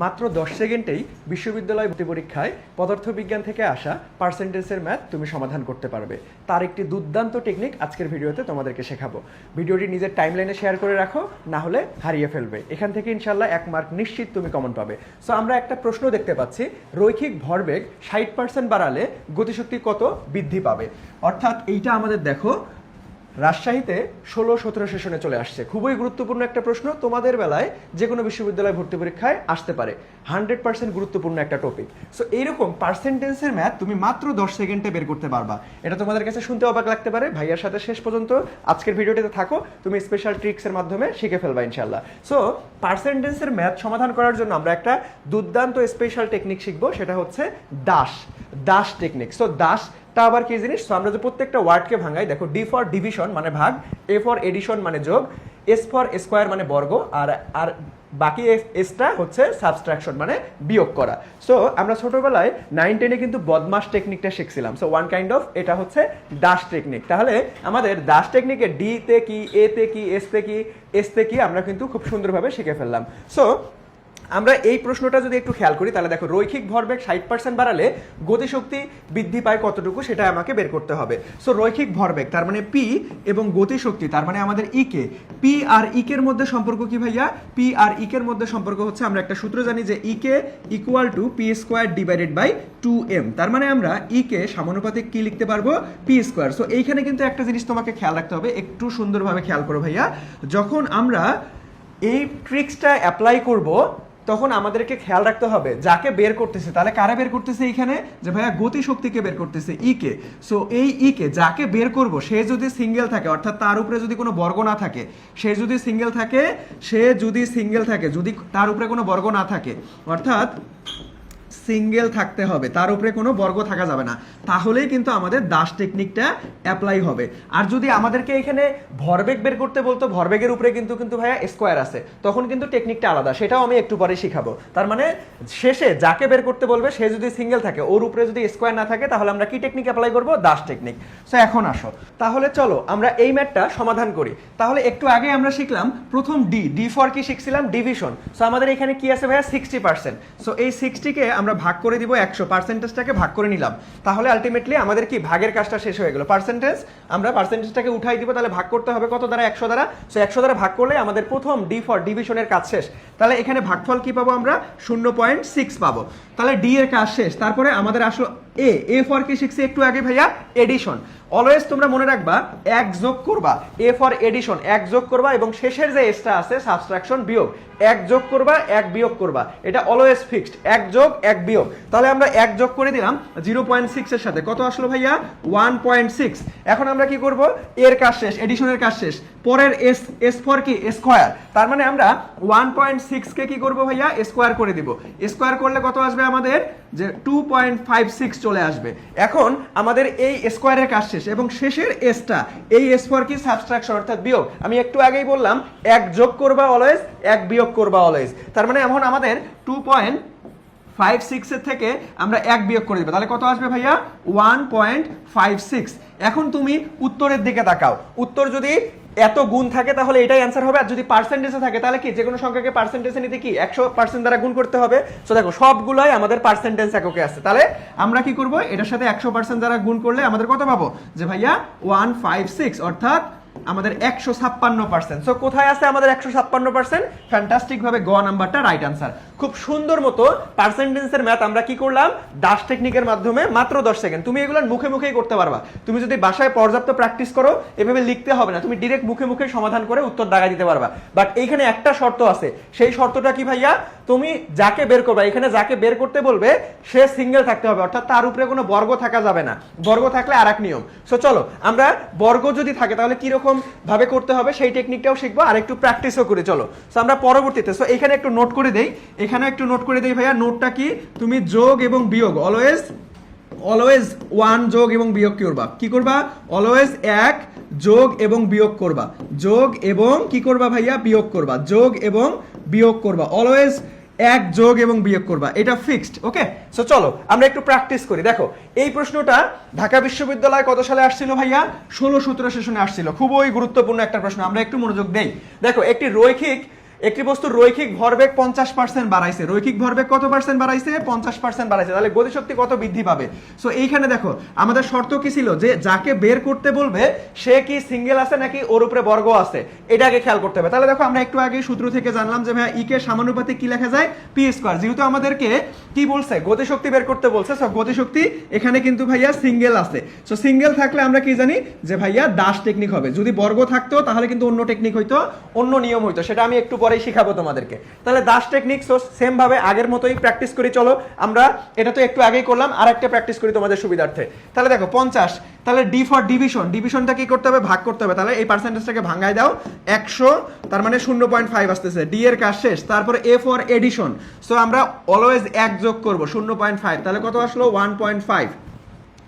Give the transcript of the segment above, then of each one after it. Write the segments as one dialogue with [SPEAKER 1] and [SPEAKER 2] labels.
[SPEAKER 1] মাত্র দশ সেকেন্ডেই বিশ্ববিদ্যালয় ভর্তি পরীক্ষায় পদার্থবিজ্ঞান থেকে আসা পার্সেন্টেজের ম্যাথ তুমি সমাধান করতে পারবে। তার একটি দুর্দান্ত টেকনিক আজকের ভিডিওতে তোমাদেরকে শেখাবো। ভিডিওটি নিজের টাইমলাইনে শেয়ার করে রাখো, না হলে হারিয়ে ফেলবে। এখান থেকে ইনশাল্লাহ এক মার্ক নিশ্চিত তুমি কমন পাবে। সো আমরা একটা প্রশ্ন দেখতে পাচ্ছি, রৈখিক ভরবেগ ষাট পার্সেন্ট বাড়ালে গতিশক্তি কত বৃদ্ধি পাবে? অর্থাৎ এইটা আমাদের দেখো রাজশাহীতে ষোলো, সতেরো সেশনে চলে আসছে। খুবই গুরুত্বপূর্ণ একটা প্রশ্ন, তোমাদের বেলায় যে কোনো বিশ্ববিদ্যালয় ভর্তি পরীক্ষায় আসতে পারে। হান্ড্রেড পার্সেন্ট গুরুত্বপূর্ণ একটা টপিক সো এইরকম পার্সেন্টেন্সের ম্যাথ তুমি মাত্র দশ সেকেন্ডে বের করতে পারবা। এটা তোমাদের কাছে শুনতে অবাক লাগতে পারে। ভাইয়ার সাথে শেষ পর্যন্ত আজকের ভিডিওটিতে থাকো। তুমি স্পেশাল ট্রিক্সের মাধ্যমে শিখে ফেলবা ইনশাল্লাহ সো পার্সেন্টেন্সের ম্যাথ সমাধান করার জন্য আমরা একটা দুর্দান্ত স্পেশাল টেকনিক শিখব। সেটা হচ্ছে দাস দাস টেকনিক সো দাস তা আবার কি জিনিস? তো আমরা যে প্রত্যেকটা ওয়ার্ডকে ভাঙাই, দেখো ডি ফর ডিভিশন মানে ভাগ এ ফর এডিশন মানে যোগ এস ফর স্কোয়ার মানে বর্গ, আর আর বাকি এসটা হচ্ছে সাবস্ট্রাকশন মানে বিয়োগ করা। সো আমরা ছোটবেলায় নাইন টেনে কিন্তু বদমাস টেকনিকটা শিখছিলাম। সো ওয়ান কাইন্ড অফ এটা হচ্ছে দাস টেকনিক তাহলে আমাদের দাস টেকনিকে ডিতে কি এ তে কি এস তে কি এস তে কি আমরা কিন্তু খুব সুন্দরভাবে শিখে ফেললাম। সো আমরা এই প্রশ্নটা যদি একটু খেয়াল করি, তাহলে দেখো, রৈখিক ভরবেগ ষাট পার্সেন্ট বাড়ালে গতিশক্তি বৃদ্ধি পায় কতটুকু সেটা আমাকে বের করতে হবে। সো রৈখিক ভরবেগ, তার মানে পি এবং গতিশক্তি, তার মানে আমাদের ইকে পি আর ইকের মধ্যে সম্পর্ক কি ভাইয়া? পি আর ইকের মধ্যে সম্পর্ক হচ্ছে, আমরা একটা সূত্র জানি যে E K equal to P square divided by two M তার মানে আমরা ইকে সমানুপাতিক কি লিখতে পারব? পি স্কোয়ার সো এইখানে কিন্তু একটা জিনিস তোমাকে খেয়াল রাখতে হবে, একটু সুন্দরভাবে খেয়াল করো ভাইয়া। যখন আমরা এই ট্রিক্সটা অ্যাপ্লাই করব তখন আমাদেরকে খেয়াল রাখতে হবে যাকে বের করতেছে। তাহলে কারা বের করতেছে এইখানে? যে ভাইয়া গতি শক্তিকে বের করতেছে ই কে। সো এই ই কে যাকে বের করব, সে যদি সিঙ্গেল থাকে, অর্থাৎ তার উপরে যদি কোনো বর্গ না থাকে, সে যদি সিঙ্গেল থাকে, সে যদি সিঙ্গেল থাকে, যদি তার উপরে কোনো বর্গ না থাকে, অর্থাৎ সিঙ্গেল থাকতে হবে, তার উপরে কোনো বর্গ থাকা যাবে না। তাহলেই কিন্তু আমাদের দাস টেকনিকটা অ্যাপ্লাই হবে। আর যদি আমাদেরকে এখানে ভরবেগ বের করতে বলতো ভরবেগের উপরে কিন্তু কিন্তু ভাইয়া স্কোয়ার আছে। তখন কিন্তু টেকনিকটা আলাদা, সেটাও আমি একটু পরে শিখাবো। তার মানে শেষে যাকে বের করতে বলবে, সে যদি সিঙ্গেল থাকে, ওর উপরে যদি স্কোয়ার না থাকে, তাহলে আমরা কি টেকনিক অ্যাপ্লাই করব? দাস টেকনিক সো এখন আসো। তাহলে চলো, আমরা এই ম্যাটটা সমাধান করি। তাহলে একটু আগে আমরা শিখলাম, প্রথম ডি ডি ফর কি শিখছিলাম? ডিভিশন সো আমাদের এখানে কি আছে ভাইয়া? সিক্সটি পার্সেন্ট সো এই সিক্সটিকে আমরা ভাগ করে দিব একশো। পার্সেন্টেজটাকে ভাগ করে নিলাম। তাহলে আলটিমেটলি আমাদের কি? ভাগের কাজটা শেষ হয়ে গেল। পার্সেন্টেজ আমরা পার্সেন্টেজটাকে উঠাই দিব, তাহলে ভাগ করতে হবে কত দ্বারা? একশো দ্বারা। সো একশো দ্বারা ভাগ করলে আমাদের প্রথম ডি ফর ডিভিশনের কাজ শেষ। তাহলে এখানে ভাগফল কি পাবো আমরা? শূন্য পয়েন্ট সিক্স পাবো। তাহলে ডি এর কাজ শেষ। তারপরে আমাদের আসলো এ এ ফর কি শিখছি একটু আগে ভাইয়া এডিশন অলওয়েজ তোমরা মনে রাখবা, এক যোগ করবা এ ফর এডিশন এক যোগ করবা এবং শেষের যে এসটা আছে সাবস্ট্রাকশন বিয়োগ, এক যোগ করবা, এক বিয়োগ করবা। এটা অলওয়েজ ফিক্সড এক যোগ, এক বিয়োগ। তাহলে আমরা এক যোগ করে দিলাম জিরো পয়েন্ট সিক্স এর সাথে। কত আসলো ভাইয়া? ওয়ান পয়েন্ট সিক্স এখন আমরা কি করব? এর কাজ শেষ এডিশনের কাজ শেষ। পরের এস এস ফর কি? স্কোয়ার তার মানে আমরা ওয়ান পয়েন্ট সিক্সকে কি করব ভাইয়া? স্কোয়ার করে দিব। স্কোয়ার করলে কত আসবে আমাদের? যে টু পয়েন্ট ফাইভ সিক্স চলে আসবে। এখন আমাদের এই স্কোয়ারের কাজ শেষ এবং শেষের এসটা এই এস ফর কি সাবস্ট্রাকশন অর্থাৎ বিয়োগ? আমি একটু আগেই বললাম, এক যোগ করবা অলওয়েজ এক বিয়োগ করবা অলওয়েজ তার মানে এখন আমাদের টু পয়েন্ট ফাইভ সিক্সের থেকে আমরা এক বিয়োগ করে দেবো। তাহলে কত আসবে ভাইয়া? ওয়ান পয়েন্ট ফাইভ সিক্স এখন তুমি উত্তরের দিকে তাকাও। উত্তর যদি এত গুণ থাকে তাহলে এটাই অ্যান্সার হবে। আর যদি পার্সেন্টেজে থাকে, তাহলে কি? যে কোনো সংখ্যাকে পার্সেন্টেজে নিতে কি? একশো পার্সেন্ট দ্বারা গুণ করতে হবে। তো দেখো, সবগুলোই আমাদের পার্সেন্টেজ এককে আছে। তাহলে আমরা কি করব? এটার সাথে একশো পার্সেন্ট দ্বারা গুণ করলে আমাদের কত পাবো? যে ভাইয়া ওয়ান ফাইভ সিক্স অর্থাৎ আমাদের একশো ছাপ্পান্ন পার্সেন্ট সো কোথায় আছে আমাদের একশো ছাপ্পান্ন পার্সেন্ট ফ্যান্টাস্টিক ভাবে গ নাম্বারটা রাইট আনসার খুব সুন্দর মতো পার্সেন্টেন্সের ম্যাথ আমরা কি করলাম? দাস টেকনিকের মাধ্যমে মাত্র দশ সেকেন্ড তুমি এগুলো মুখে মুখেই করতে পারবা। তুমি যদি বাসায় পর্যাপ্ত প্র্যাকটিস করো, এভাবে লিখতে হবে না। তুমি ডিরেক্ট মুখে মুখে সমাধান করে উত্তর দাগা দিতে পারবা। বাট এইখানে একটা শর্ত আছে। সেই শর্তটা কি ভাইয়া? তুমি যাকে বের করবা, এখানে যাকে বের করতে বলবে, সে সিঙ্গেল থাকতে হবে। অর্থাৎ তার উপরে কোনো বর্গ থাকা যাবে না। বর্গ থাকলে আর এক নিয়ম। সো চলো, আমরা বর্গ যদি থাকে, তাহলে কীরকম ভাবে করতে হবে সেই টেকনিকটাও শিখব, আর একটু প্র্যাকটিসও করে, চলো। সো আমরা পরবর্তীতে সো এখানে একটু নোট করে দেই। এখানে একটু নোট করে দেই, ভাইয়া। নোটটা কি? তুমি যোগ এবং বিয়োগ অলওয়েজ অলওয়েজ ওয়ান যোগ এবং বিয়োগ করবা। কি করবা? অলওয়েজ এক যোগ এবং বিয়োগ করবা। যোগ এবং কি করবা, ভাইয়া? বিয়োগ করবা। যোগ এবং বিয়োগ করবা। অলওয়েজ এক যোগ এবং বিয়োগ করবা। এটা ফিক্সড ওকে সো চলো, আমরা একটু প্র্যাকটিস করি। দেখো, এই প্রশ্নটা ঢাকা বিশ্ববিদ্যালয় কত সালে আসছিল ভাইয়া? ষোলো সতেরো সেশনে আসছিল। খুবই গুরুত্বপূর্ণ একটা প্রশ্ন, আমরা একটু মনোযোগ দেই। দেখো, একটি রৈখিক একটি বস্তু রৈখিক ভরবেগ পঞ্চাশ পার্সেন্ট বাড়াইছে। রৈখিক ভরবেগ কত পার্সেন্ট বাড়াইছে? পঞ্চাশ পার্সেন্ট বাড়াইছে। তাহলে গতিশক্তি কত বৃদ্ধি পাবে? সো এইখানে দেখো, আমাদের শর্ত কি ছিল? যে যাকে বের করতে বলবে, সে কি সিঙ্গেল আছে নাকি ওর উপরে বর্গ আছে? এটাকে খেয়াল করতে হবে। তাহলে দেখো, আমরা একটু আগে সূত্র থেকে জানলাম যে ভাই ই কে সমানুপাতিক কি লেখা যায়? পি স্কোয়ার যেহেতু আমাদেরকে কি বলছে? গতিশক্তি বের করতে বলছে। সব গতিশক্তি এখানে কিন্তু ভাইয়া সিঙ্গেল আছে। সো সিঙ্গেল থাকলে আমরা কি জানি? যে ভাইয়া দাস টেকনিক হবে। যদি বর্গ থাকতো, তাহলে কিন্তু অন্য টেকনিক হইতো, অন্য নিয়ম হইতো। সেটা আমি একটু পরেই শিখাবো তোমাদেরকে। তাহলে দাস টেকনিক সো সেম ভাবে আগের মতোই প্র্যাকটিস করি, চলো। আমরা এটা তো একটু আগেই করলাম আর একটা প্র্যাকটিস করি তোমাদের সুবিধার্থে। তাহলে দেখো, পঞ্চাশ। তাহলে ডি ফর ডিভিশন ডিভিশনটা কি করতে হবে? ভাগ করতে হবে। তাহলে এই পার্সেন্টেজটাকে ভাঙায় দাও। একশো, তার মানে শূন্য পয়েন্ট ফাইভ আসতেছে। ডি এর কাজ শেষ। তারপরে এ ফর এডিশন সো আমরা অলওয়েজ এক যোগ করব, শূন্য পয়েন্ট ফাইভ তাহলে কত আসলো? ওয়ান পয়েন্ট ফাইভ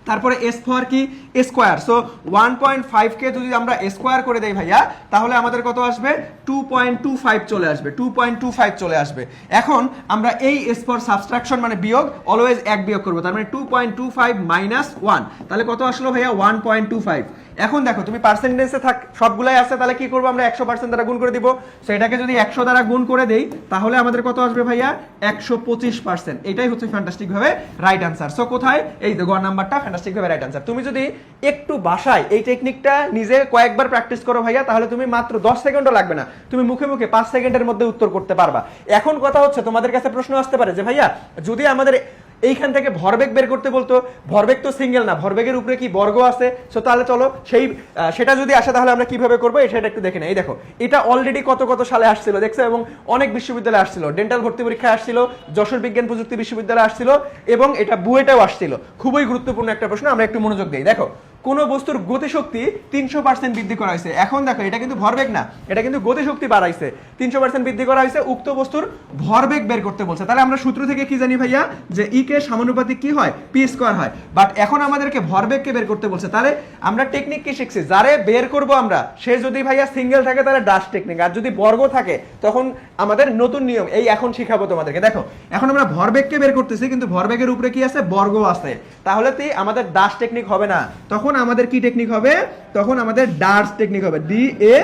[SPEAKER 1] তারপরে এস ফর কি? স্কোয়ার। সো ওয়ান পয়েন্ট ফাইভকে যদি আমরা স্কোয়ার করে দেই ভাইয়া, তাহলে আমাদের কত আসবে? টু পয়েন্ট টু ফাইভ চলে আসবে। টু পয়েন্ট টু ফাইভ চলে আসবে। এখন আমরা এই এস ফর সাবস্ট্রাকশন মানে বিয়োগ অলওয়েজ এক বিয়োগ করব। তার মানে two point two five minus one তাহলে কত আসলো ভাইয়া? ওয়ান পয়েন্ট টু ফাইভ এখন দেখো, তুমি পার্সেন্টেজে থাক, সবগুলাই আছে, তাহলে কি করব আমরা? একশো পার্সেন্ট দ্বারা গুণ করে দিব। সো এটাকে যদি একশো দ্বারা গুণ করে দেই, তাহলে আমাদের কত আসবে ভাইয়া? একশো পঁচিশ পার্সেন্ট এটাই হচ্ছে ফ্যান্টাস্টিক ভাবে রাইট আনসার সো কোথায়? এই যে গ নাম্বারটা ফ্যান্টাস্টিক ভাবে রাইট আনসার তুমি যদি একটু বাসায় এই টেকনিকটা নিজে কয়েকবার প্র্যাকটিস করো ভাইয়া, তাহলে তুমি মাত্র দশ সেকেন্ডও লাগবে না। তুমি মুখে মুখে পাঁচ সেকেন্ডের মধ্যে উত্তর করতে পারবা। এখন কথা হচ্ছে, তোমাদের কাছে প্রশ্ন আসতে পারে যে ভাইয়া, যদি আমাদের এইখান থেকে ভরবেগ বের করতে বলতো, ভরবেগ তো সিঙ্গেল না, ভরবেগের উপরে কি বর্গ আছে? সো তাহলে চলো, সেই সেটা যদি আসে তাহলে আমরা কীভাবে করব? সেটা একটু দেখে নেই। দেখো, এটা অলরেডি কত কত সালে আসছিল, দেখছ? এবং অনেক বিশ্ববিদ্যালয়ে আসছিল। ডেন্টাল ভর্তি পরীক্ষায় আসছিল, যশোর বিজ্ঞান প্রযুক্তি বিশ্ববিদ্যালয়ে আসছিল, এবং এটা বুয়েটাও আসছিল। খুবই গুরুত্বপূর্ণ একটা প্রশ্ন, আমরা একটু মনোযোগ দিই। দেখো কোন বস্তুর গতিশক্তি তিনশো পার্সেন্ট বৃদ্ধি করা হয়েছে। এখন দেখো, এটা কিন্তু ভরবেগ না, এটা কিন্তু গতিশক্তি বাড়াইছে। তিনশো পার্সেন্ট বৃদ্ধি করা হয়েছে, উক্ত বস্তুর ভরবেগ বের করতে বলছে। তাহলে আমরা সূত্র থেকে কি জানি ভাইয়া? যে ই কে সমানুপাতিক কি হয়? পি স্কোয়ার হয়। বাট এখন আমাদেরকে ভরবেগকে বের করতে বলছে। তাহলে আমরা টেকনিক কি শিখছি? যারে বের করব আমরা, সে যদি ভাইয়া সিঙ্গেল থাকে, তাহলে ডাস টেকনিক আর যদি বর্গ থাকে, তখন আমাদের নতুন নিয়ম, এই এখন শিখাবো তোমাদেরকে। দেখো, এখন আমরা ভরবেগকে বের করতেছি, কিন্তু ভরবেগের উপরে কি আছে? বর্গ আছে। তাহলে আমাদের দাস টেকনিক হবে না। তখন আমাদের কি টেকনিক হবে? তখন আমাদের ডার্স টেকনিক হবে। D A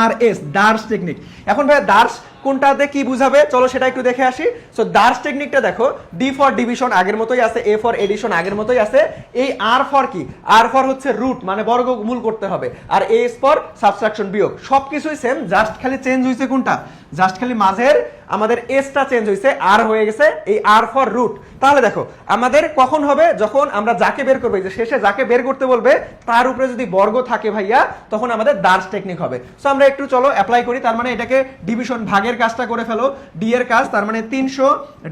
[SPEAKER 1] R S DARS technique এখন ভাই ডার্স কোনটাতে কি বুঝাবে? চলো সেটা একটু দেখে আসি। সো ডার্স টেকনিকটা দেখো। ডি ফর ডিভিশন আগের মতোই আছে এ ফর এডিশন আগের মতোই আছে। এই আর ফর কি? আর ফর হচ্ছে রুট মানে বর্গমূল করতে হবে। আর এস ফর সাবট্রাকশন বিয়োগ। সবকিছুই সেম জাস্ট খালি চেঞ্জ হয়েছে কোনটা? জাস্ট খালি মাঝের আমাদের এসটা চেঞ্জ হয়েছে আর হয়ে গেছে, এই আর ফর রুট তাহলে দেখো, আমাদের কখন হবে? যখন আমরা যাকে বের করব যে শেষে যাকে বের করতে বলবে, তার উপরে যদি বর্গ থাকে ভাইয়া, তখন আমাদের দার্স টেকনিক হবে। সো আমরা একটু চলো অ্যাপ্লাই করি, তার মানে এটাকে ডিভিশন ভাগের কাজটা করে ফেলো ডি এর কাজ, তার মানে তিনশো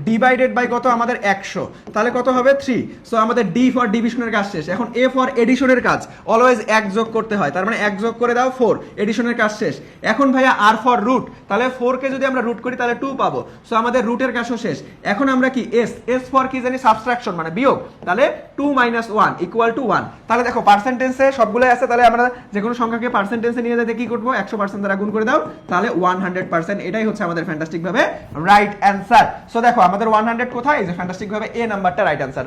[SPEAKER 1] ডিভাইডেড বাই কত? আমাদের একশো। তাহলে কত হবে? থ্রি সো আমাদের ডি ফর ডিভিশনের কাজ শেষ। এখন এ ফর এডিশনের কাজ অলওয়েজ এক যোগ করতে হয়। তার মানে এক যোগ করে দাও ফোর এডিশনের কাজ শেষ। এখন ভাইয়া আর ফর রুট তাহলে ফোর কে যদি আমরা রুট করি, তাহলে টু পাবো। সো আমাদের রুটের কাজও শেষ। এখন আমরা কি? এস এস ফর কি জানি? সাবট্রাকশন মানে বিয়োগ। তাহলে two minus one equal to one তাহলে দেখো পার্সেন্টেন্সে সবগুলো আছে। তাহলে আমরা যে কোনো সংখ্যাকে পার্সেন্টেন্সে নিয়ে যেতে কি করব? একশো পার্সেন্ট দ্বারা গুণ করে দাও। তাহলে ওয়ান হান্ড্রেড পার্সেন্ট এটাই হচ্ছে আমাদের ফ্যান্টাস্টিক ভাবে রাইট অ্যান্সার সো দেখো, আমাদের ওয়ান হান্ড্রেড কোথায়? এই যে ফ্যান্টাস্টিক ভাবে এ নাম্বারটা রাইট অ্যান্সার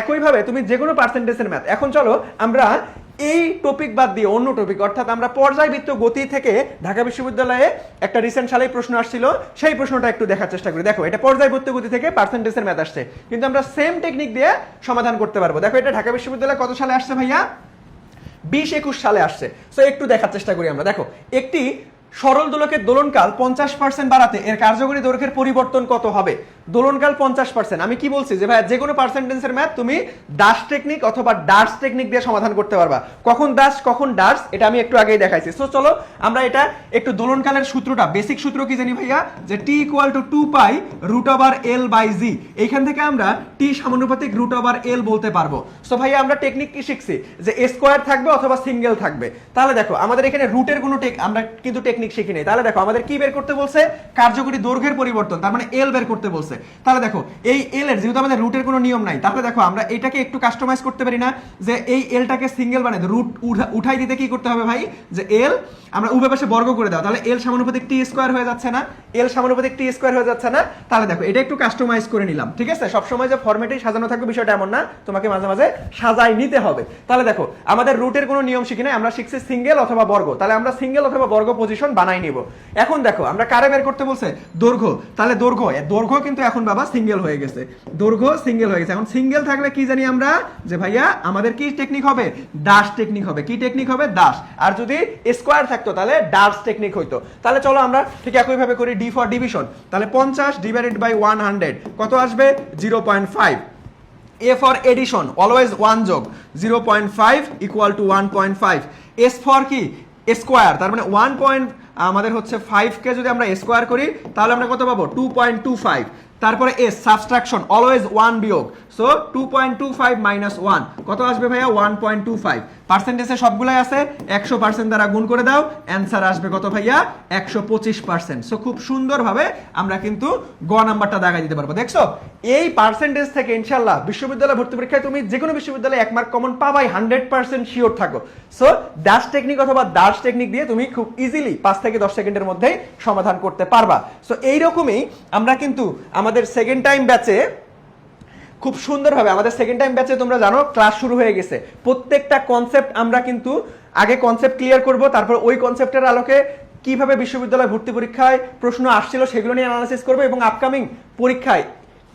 [SPEAKER 1] একইভাবে তুমি যে কোনো পার্সেন্টেজের ম্যাথ এখন চলো, আমরা এই টপিক বাদ দিয়ে অন্য টপিক অর্থাৎ আমরা পর্যায়বৃত্ত গতি থেকে ঢাকা বিশ্ববিদ্যালয়ে একটা রিসেন্ট সালেই প্রশ্ন আসছিল, সেই প্রশ্নটা একটু দেখার চেষ্টা করি। দেখো, এটা পর্যায়বৃত্ত গতি থেকে পার্সেন্টেজের ম্যাথ আসছে। কিন্তু আমরা সেম টেকনিক দিয়ে সমাধান করতে পারব। দেখো, এটা ঢাকা বিশ্ববিদ্যালয়ে কত সালে আসছে ভাইয়া? বিশ একুশ সালে আসছে। সো একটু দেখার চেষ্টা করি আমরা। দেখো, একটি সরল দোলকের দোলনকাল পঞ্চাশ পার্সেন্ট বাড়াতে এর কার্যকরী দৈর্ঘ্যের পরিবর্তন কত হবে? দোলনকাল পঞ্চাশ পার্সেন্ট আমি কি বলছি যে ভাই যে কোনো পার্সেন্টেন্সের ম্যাথ তুমি দাস টেকনিক অথবা ডার্স টেকনিক দিয়ে সমাধান করতে পারবা। কখন দাস কখন ডার্স এটা আমি একটু আগেই দেখাইছি। সো চলো, আমরা এটা একটু দোলনকালের সূত্রটা বেসিক সূত্র কি জানি ভাইয়া? যে T equal to two pi root over L by G এইখান থেকে আমরা টি সমানুপাতিক রুট ওভার এল বলতে পারব। সো ভাইয়া, আমরা টেকনিক কি শিখছি? যে স্কোয়ার থাকবে অথবা সিঙ্গেল থাকবে। তাহলে দেখো, আমাদের এখানে রুটের কোনো টেক আমরা কিন্তু টেকনিক শিখি নাই। তাহলে দেখো, আমাদের কি বের করতে বলছে? কার্যকরী দৈর্ঘ্যের পরিবর্তন, তার মানে এল বের করতে বলছে। তাহলে দেখো, এই এল এর, যেহেতু আমাদের রুটের কোনো নিয়ম নাই, তাহলে দেখো, আমরা এটাকে একটু কাস্টমাইজ করতে পারি না, যে এই এলটাকে সিঙ্গেল বানিয়ে রুট উঠাই দিতে কি করতে হবে ভাই? যে এল আমরা উভয় পাশে বর্গ করে দাও। তাহলে এল সমানুপাতিক টি স্কোয়ার হয়ে যাচ্ছে না এল সমানুপাতিক টি স্কোয়ার হয়ে যাচ্ছে না। তাহলে দেখো, এটা একটু কাস্টমাইজ করে নিলাম, ঠিক আছে? সবসময় যে ফরম্যাটেই সাজানো থাকবে বিষয়টা এমন না, তোমাকে মাঝে মাঝে সাজাই নিতে হবে। তাহলে দেখো, আমাদের রুটের কোনো নিয়ম শিখি নাই, আমরা শিখছি সিঙ্গেল অথবা বর্গ। তাহলে আমরা সিঙ্গেল অথবা বর্গ পজিশন ডিভিশন বানাই নিব। এখন দেখো, আমরা কারে বের করতে বলছে? দৈর্ঘ্য। তাহলে দৈর্ঘ্য দৈর্ঘ্য কিন্তু এখন বাবা সিঙ্গেল হয়ে গেছে। দৈর্ঘ্য সিঙ্গেল হয়ে গেছে। এখন সিঙ্গেল থাকলে কি জানি আমরা? যে ভাইয়া, আমাদের কি টেকনিক হবে? দাস টেকনিক হবে। কি টেকনিক হবে? দাস আর যদি স্কোয়ার থাকতো, তাহলে ডার্স টেকনিক হইতো। তাহলে চলো আমরা ঠিক একইভাবে করি ডি ফর ডিভিশন তাহলে পঞ্চাশ ডিভাইডেড বাই ওয়ান হান্ড্রেড কত আসবে? Zero point five A for addition always one যোগ। Zero point five equal to one point five S for কি? স্কোয়ার, তার মানে ওয়ান পয়েন্ট আমাদের হচ্ছে ফাইভকে যদি আমরা স্কোয়ার করি, তাহলে আমরা কত পাবো? টু পয়েন্ট টু ফাইভ তারপরে এস সাবস্ট্রাকশন অলওয়েজ ওয়ান বিয়োগ। So two point two five minus one কত আসবে ভাইয়া? ওয়ান পয়েন্ট টু ফাইভ পার্সেন্টেজে সবগুলাই আছে, একশো পার্সেন্ট দ্বারা গুণ করে দাও অ্যান্সার আসবে কত ভাইয়া? একশো পঁচিশ পার্সেন্ট সো খুব সুন্দরভাবে আমরা কিন্তু গ নাম্বারটা দাগাই দিতে পারব। দেখছ? এই পার্সেন্টেজ থেকে ইনশাল্লাহ বিশ্ববিদ্যালয় ভর্তি পরীক্ষায় তুমি যে কোনো বিশ্ববিদ্যালয়ে এক মার্ক কমন পাবাই হান্ড্রেড পার্সেন্ট শিওর থাকো। সো দাস টেকনিক অথবা দাস টেকনিক দিয়ে তুমি খুব ইজিলি পাঁচ থেকে দশ সেকেন্ডের মধ্যেই সমাধান করতে পারবা। সো এইরকমই আমরা কিন্তু আমাদের সেকেন্ড টাইম ব্যাচে খুব সুন্দরভাবে, আমাদের সেকেন্ড টাইম ব্যাচে তোমরা জানো ক্লাস শুরু হয়ে গেছে। প্রত্যেকটা কনসেপ্ট আমরা কিন্তু আগে কনসেপ্ট ক্লিয়ার করব, তারপর ওই কনসেপ্টের আলোকে কীভাবে বিশ্ববিদ্যালয় ভর্তি পরীক্ষায় প্রশ্ন আসছিল সেগুলো নিয়ে অ্যানালাইসিস করব এবং আপকামিং পরীক্ষায়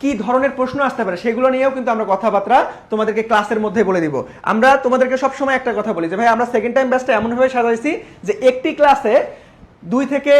[SPEAKER 1] কি ধরনের প্রশ্ন আসতে পারে সেগুলো নিয়েও কিন্তু আমরা কথাবার্তা তোমাদেরকে ক্লাসের মধ্যে বলে দিব। আমরা তোমাদেরকে সব সময় একটা কথা বলি যে, ভাই, আমরা সেকেন্ড টাইম ব্যাচটা এমনভাবে সাজাইছি যে একটি ক্লাসে দুই থেকে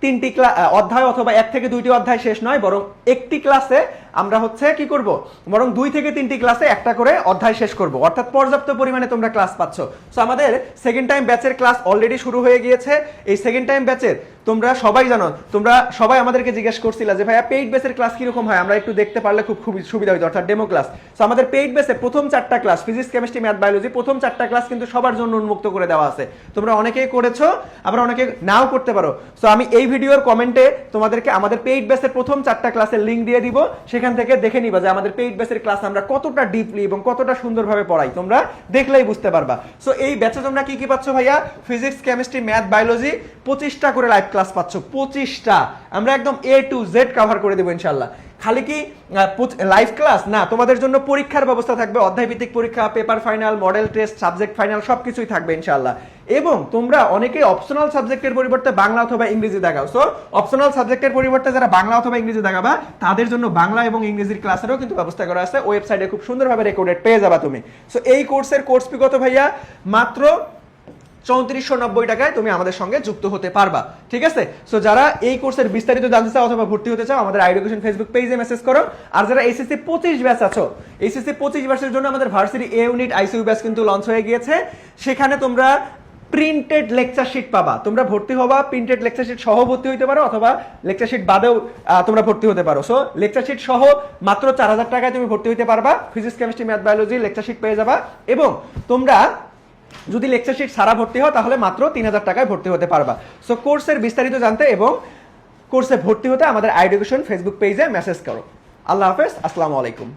[SPEAKER 1] তিনটি অধ্যায় অথবা এক থেকে দুইটি অধ্যায় শেষ নয় বরং একটি ক্লাসে আমরা হচ্ছে কি করব? বরং দুই থেকে তিনটি ক্লাসে একটা করে অধ্যায় শেষ করব। অর্থাৎ পর্যাপ্ত পরিমাণে তোমরা ক্লাস পাচ্ছ। সো আমাদের সেকেন্ড টাইম ব্যাচের ক্লাস অলরেডি শুরু হয়ে গিয়েছে। এই সেকেন্ড টাইম ব্যাচের তোমরা সবাই জানো, তোমরা সবাই আমাদেরকে জিজ্ঞেস করছিলা যে, ভাইয়া পেইড বেসের ক্লাস কীরকম হয়? আমরা একটু দেখতে পারলে খুব খুব সুবিধা হইতো। অর্থাৎ ডেমো ক্লাস সো আমাদের পেইড বেসে প্রথম চারটা class physics chemistry math biology প্রথম চারটা ক্লাস কিন্তু সবার জন্য উন্মুক্ত করে দেওয়া আছে। তোমরা অনেকেই করেছ, আবার অনেকে নাও করতে পারো। সো আমি এই ভিডিওর কমেন্টে তোমাদেরকে আমাদের পেইড বেসের প্রথম চারটা ক্লাসের লিঙ্ক দিয়ে দিব। সেখান থেকে দেখে নিবা যে আমাদের পেইড বেসের ক্লাস আমরা কতটা ডিপলি এবং কতটা সুন্দরভাবে পড়াই। তোমরা দেখলেই বুঝতে পারবা। সো এই ব্যাচে তোমরা কি কি পাচ্ছ ভাইয়া? ফিজিক্স কেমিস্ট্রি ম্যাথ বায়োলজি পঁচিশটা করে লাইভ ক্লাস পাচ্ছ, পঁচিশটা। আমরা একদম এ টু জেড কভার করে দেবো ইনশাল্লাহ খালি কি লাইভ ক্লাস না, তোমাদের জন্য পরীক্ষার ব্যবস্থা থাকবে অধ্যায় ভিত্তিক পরীক্ষা paper final model test subject final সবকিছুই থাকবে ইনশাল্লাহ এবং তোমরা অনেকেই অপশনাল সাবজেক্টের পরিবর্তে বাংলা অথবা ইংরেজি দেখাও। সো অপশনাল সাবজেক্টের পরিবর্তে যারা বাংলা অথবা ইংরেজি দেখাবা, তাদের জন্য বাংলা এবং ইংরেজির ক্লাসেরও কিন্তু ব্যবস্থা করা আছে। ওয়েবসাইটে খুব সুন্দরভাবে রেকর্ডেড পেয়ে যাবা তুমি। সো এই কোর্সের কোর্স কত ভাইয়া, মাত্র চৌত্রিশশো নব্বই টাকায় তুমি আমাদের সঙ্গে যুক্ত হতে পারবা। ঠিক আছে? সো যারা এই কোর্সের বিস্তারিত জানতে চাও অথবা ভর্তি হতে চাও, আমাদের আইডুকেশন ফেসবুক পেজে মেসেজ করো। আর যারা এইচএসসি পঁচিশ ব্যাচ আছো এইচএসসি পঁচিশ ব্যাচের জন্য আমাদের varsity A unit ICU batch কিন্তু লঞ্চ হয়ে গিয়েছে। সেখানে তোমরা প্রিন্টেড লেকচার শিট পাবা। তোমরা ভর্তি হবা প্রিন্টেড লেকচার শিট সহ ভর্তি হতে পারো অথবা লেকচার শিট বাদেও তোমরা ভর্তি হতে পারো। সো লেকচার শিট সহ মাত্র চার হাজার টাকায় তুমি ভর্তি হতে পারবা। Physics chemistry math biology lecture sheet পেয়ে যাবা। এবং তোমরা যদি লেকচার শিট সারা ভর্তি হয়, তাহলে মাত্র তিন হাজার টাকায় ভর্তি হতে পারবা। সো কোর্সের বিস্তারিত জানতে এবং কোর্সে ভর্তি হতে আমাদের আইডুকেশন ফেসবুক পেজে মেসেজ করো। আল্লাহ হাফেজ, আসসালামু আলাইকুম।